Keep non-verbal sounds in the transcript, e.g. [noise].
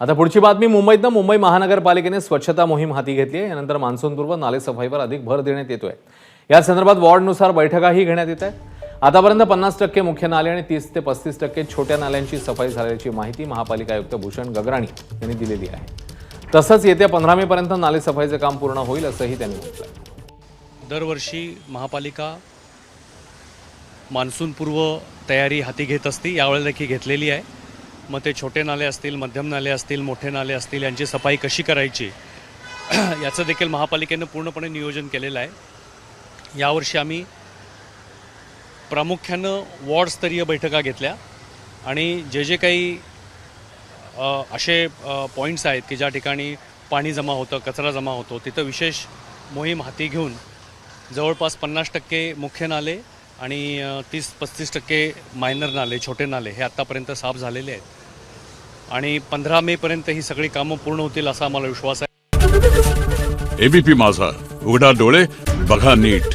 आता पुढची बातमी मुंबईतनं मुंबई महानगरपालिकेने स्वच्छता मोहीम हाती घेतली आहे. यानंतर मान्सूनपूर्व नालेसफाईवर अधिक भर देण्यात येतोय. या संदर्भात वॉर्डनुसार बैठकाही घेण्यात येत आहे. आतापर्यंत पन्नास टक्के मुख्य नाले आणि तीस ते पस्तीस टक्के छोट्या नाल्यांची सफाई झाल्याची माहिती महापालिका आयुक्त भूषण गगराणी यांनी दिलेली आहे. तसंच येत्या पंधरा मेपर्यंत नालेसफाईचं काम पूर्ण होईल असंही त्यांनी म्हटलं दरवर्षी महापालिका मान्सूनपूर्व तयारी हाती घेत असते यावेळेला देखील घेतलेली आहे. मग ते छोटे नाले असतील मध्यम नाले असतील मोठे नाले असतील यांची सफाई कशी करायची? [clears throat] याचं देखील महापालिकेनं पूर्णपणे नियोजन केलेलं आहे. यावर्षी आम्ही प्रामुख्यानं वॉर्डस्तरीय बैठका घेतल्या आणि जे जे काही असे पॉईंट्स आहेत की ज्या ठिकाणी पाणी जमा होतं कचरा जमा होतो तिथं विशेष मोहीम हाती घेऊन जवळपास पन्नास टक्के मुख्य नाले आणि तीस पस्तीस टक्के मायनर नाले छोटे नाले हे आत्तापर्यंत साफ झालेले आहेत. आणि पंधरा मे पर्यंत ही सगळी कामं पूर्ण होतील असा आम्हाला विश्वास आहे. एबीपी माझा उघडा डोळे बघा नीट.